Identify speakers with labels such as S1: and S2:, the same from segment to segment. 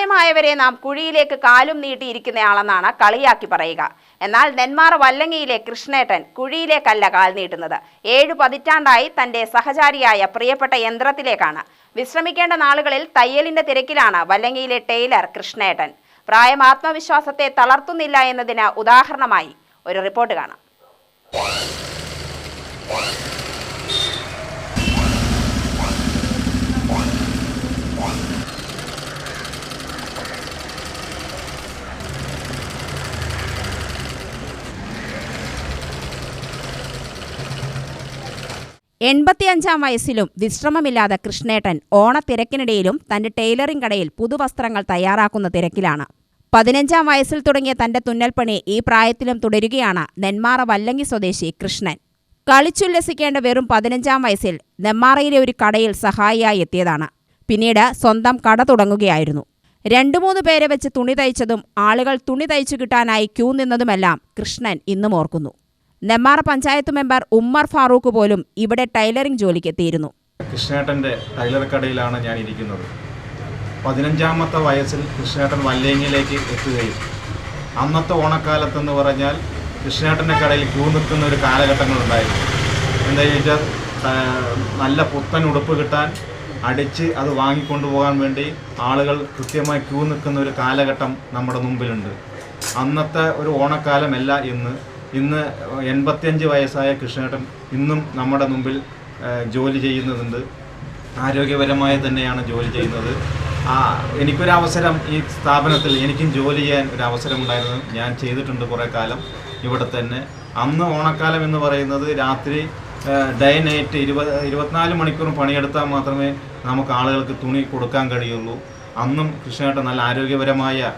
S1: പ്രായമായവരെ നാം കുഴിയിലേക്ക് കാലും നീട്ടിയിരിക്കുന്നയാളെന്നാണ് കളിയാക്കി പറയുക. എന്നാൽ നെന്മാറ വല്ലങ്ങിയിലെ കൃഷ്ണേട്ടൻ കുഴിയിലേക്കല്ല കാൽ നീട്ടുന്നത്. ഏഴു പതിറ്റാണ്ടായി തന്റെ സഹചാരിയായ പ്രിയപ്പെട്ട യന്ത്രത്തിലേക്കാണ്. വിശ്രമിക്കേണ്ട നാളുകളിൽ തയ്യലിന്റെ തിരക്കിലാണ് വല്ലങ്ങിയിലെ ടെയ്ലർ കൃഷ്ണേട്ടൻ. പ്രായം ആത്മവിശ്വാസത്തെ തളർത്തുന്നില്ല എന്നതിന് ഉദാഹരണമായി ഒരു റിപ്പോർട്ട് കാണാം. എൺപത്തിയഞ്ചാം വയസ്സിലും വിശ്രമമില്ലാതെ കൃഷ്ണേട്ടൻ ഓണത്തിരക്കിനിടയിലും തന്റെ ടൈലറിംഗ് കടയിൽ പുതുവസ്ത്രങ്ങൾ തയ്യാറാക്കുന്ന തിരക്കിലാണ്. പതിനഞ്ചാം വയസ്സിൽ തുടങ്ങിയ തന്റെ തുന്നൽപ്പണി ഈ പ്രായത്തിലും തുടരുകയാണ് നെന്മാറ വല്ലങ്ങി സ്വദേശി കൃഷ്ണൻ. കളിച്ചുല്ലസിക്കേണ്ട വെറും പതിനഞ്ചാം വയസ്സിൽ നെന്മാറയിലെ ഒരു കടയിൽ സഹായിയായി എത്തിയതാണ്. പിന്നീട് സ്വന്തം കട തുടങ്ങുകയായിരുന്നു. രണ്ടു മൂന്ന് പേരെ വെച്ച് തുണി തയ്ച്ചതും ആളുകൾ തുണി തയ്ച്ചു കിട്ടാനായി ക്യൂ നിന്നതുമെല്ലാം കൃഷ്ണൻ ഇന്നും ഓർക്കുന്നു. നെമ്മാറ പഞ്ചായത്ത് മെമ്പർ ഉമ്മർ ഫാറൂഖ് പോലും ഇവിടെ ടൈലറിംഗ് ജോലിക്ക്
S2: എത്തിയിരുന്നു കൃഷ്ണേട്ടന്റെ ടൈലർ കടയിലാണ് ഞാൻ ഇരിക്കുന്നത് പതിനഞ്ചാമത്തെ വയസ്സിൽ കൃഷ്ണേട്ടൻ വല്ലേങ്ങിലേക്ക് എത്തുകയും അന്നത്തെ ഓണക്കാലത്തെന്ന് പറഞ്ഞാൽ കൃഷ്ണേട്ടന്റെ കടയിൽ ക്യൂ നിൽക്കുന്ന ഒരു കാലഘട്ടങ്ങളുണ്ടായിരുന്നു. എന്താ ചോദിച്ചാൽ നല്ല പുത്തൻ ഉടുപ്പ് കിട്ടാൻ അടിച്ച് അത് വാങ്ങിക്കൊണ്ടുപോകാൻ വേണ്ടി ആളുകൾ കൃത്യമായി ക്യൂ നിൽക്കുന്ന ഒരു കാലഘട്ടം നമ്മുടെ മുമ്പിലുണ്ട്. അന്നത്തെ ഒരു ഓണക്കാലമല്ല ഇന്ന്. ഇന്ന് എൺപത്തിയഞ്ച് വയസ്സായ കൃഷ്ണേട്ടൻ ഇന്നും നമ്മുടെ മുമ്പിൽ ജോലി ചെയ്യുന്നതുണ്ട് ആരോഗ്യപരമായി തന്നെയാണ് ജോലി ചെയ്യുന്നത്. ആ എനിക്കൊരു അവസരം ഈ സ്ഥാപനത്തിൽ എനിക്കും ജോലി ചെയ്യാൻ ഒരു അവസരം ഉണ്ടായിരുന്നു ഞാൻ ചെയ്തിട്ടുണ്ട് കുറേ കാലം ഇവിടെ തന്നെ. അന്ന് ഓണക്കാലം എന്ന് പറയുന്നത് രാത്രി ഡേ നൈറ്റ് ഇരുപത് ഇരുപത്തിനാല് മണിക്കൂറും പണിയെടുത്താൽ മാത്രമേ നമുക്ക് ആളുകൾക്ക് തുണി കൊടുക്കാൻ കഴിയുള്ളൂ. അന്നും കൃഷ്ണേട്ടൻ നല്ല ആരോഗ്യപരമായ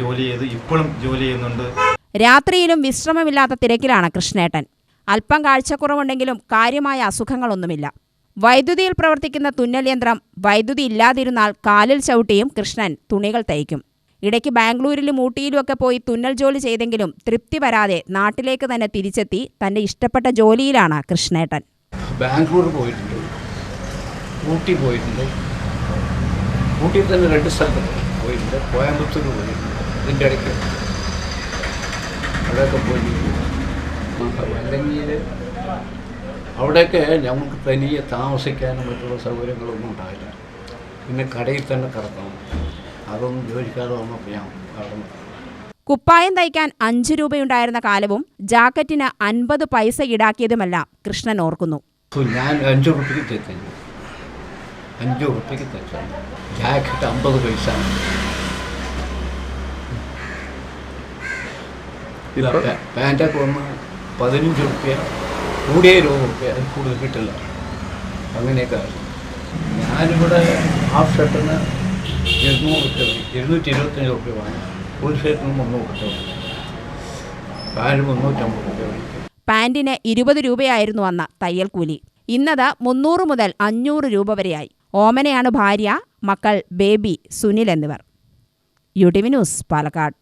S2: ജോലി ചെയ്ത് ഇപ്പോഴും ജോലി ചെയ്യുന്നുണ്ട്.
S1: രാത്രിയിലും വിശ്രമമില്ലാത്ത തിരക്കിലാണ് കൃഷ്ണേട്ടൻ. അല്പം കാഴ്ചക്കുറവുണ്ടെങ്കിലും കാര്യമായ അസുഖങ്ങളൊന്നുമില്ല. വൈദ്യുതിയിൽ പ്രവർത്തിക്കുന്ന തുന്നൽ യന്ത്രം വൈദ്യുതി ഇല്ലാതിരുന്നാൽ കാലിൽ ചവിട്ടിയും കൃഷ്ണൻ തുണികൾ തയ്ക്കും. ഇടയ്ക്ക് ബാംഗ്ലൂരിലും ഊട്ടിയിലുമൊക്കെ പോയി തുന്നൽ ജോലി ചെയ്തെങ്കിലും തൃപ്തി വരാതെ നാട്ടിലേക്ക് തന്നെ തിരിച്ചെത്തി തന്റെ ഇഷ്ടപ്പെട്ട ജോലിയിലാണ് കൃഷ്ണേട്ടൻ.
S3: ബാംഗ്ലൂർ പോയിട്ടുണ്ട്. ഊട്ടി പോയിട്ടുണ്ട്. ഊട്ടിയിൽ തന്നെ രണ്ട് സ്ഥലത്ത് പോയിട്ടുണ്ട്. കോയമ്പത്തൂർ പോയിട്ടുണ്ട്. ഇതിന്റെ ഇടയ്ക്ക് അവിടെയൊക്കെ പോയി അല്ലെങ്കിൽ അവിടെയൊക്കെ ഞങ്ങൾക്ക് തനിയെ താമസിക്കാനും മറ്റുള്ള സൗകര്യങ്ങളൊന്നും ഉണ്ടായില്ല പിന്നെ കടയിൽ തന്നെ കിടക്കണം. അതൊന്നും ജോലിക്കാതെ വന്നപ്പോൾ ഞാൻ കടന്നു.
S1: കുപ്പായം തയ്ക്കാൻ അഞ്ച് രൂപയുണ്ടായിരുന്ന കാലവും ജാക്കറ്റിന് അൻപത് പൈസ ഈടാക്കിയതുമെല്ലാം കൃഷ്ണൻ ഓർക്കുന്നു.
S3: ഞാൻ അഞ്ച് റുപ്പിക്ക് തയ്ച്ചു. അഞ്ച് റുപ്പിക്ക് തയ്ച്ചു. ജാക്കറ്റ് അമ്പത് പൈസ. പാന്റൊക്കെ ഒന്ന് പതിനഞ്ച് റുപ്യ കൂടിയ രൂപ റുപ്യ അതിൽ കൂടുതൽ കിട്ടില്ല. അങ്ങനെയൊക്കെ. ഞാനിവിടെ ഹാഫ് ഷർട്ടിന് ഇരുന്നൂറ് റുപ്യ ഇരുന്നൂറ്റി ഇരുപത്തഞ്ച് റുപ്യ വാങ്ങി. ഒരു ഷർട്ടിന് മുന്നൂറ് റുപ്യ വാങ്ങി. പാന്റ് മുന്നൂറ്റമ്പത് റുപ്യ വാങ്ങി.
S1: പാന്റിന് ഇരുപത് രൂപയായിരുന്നു അന്ന് തയ്യൽ കൂലി. ഇന്നത് മുന്നൂറ് മുതൽ അഞ്ഞൂറ് രൂപ വരെയായി. ഓമനയാണ് ഭാര്യ മക്കൾ ബേബി സുനിൽ എന്നിവർ. U T V news Palakkad.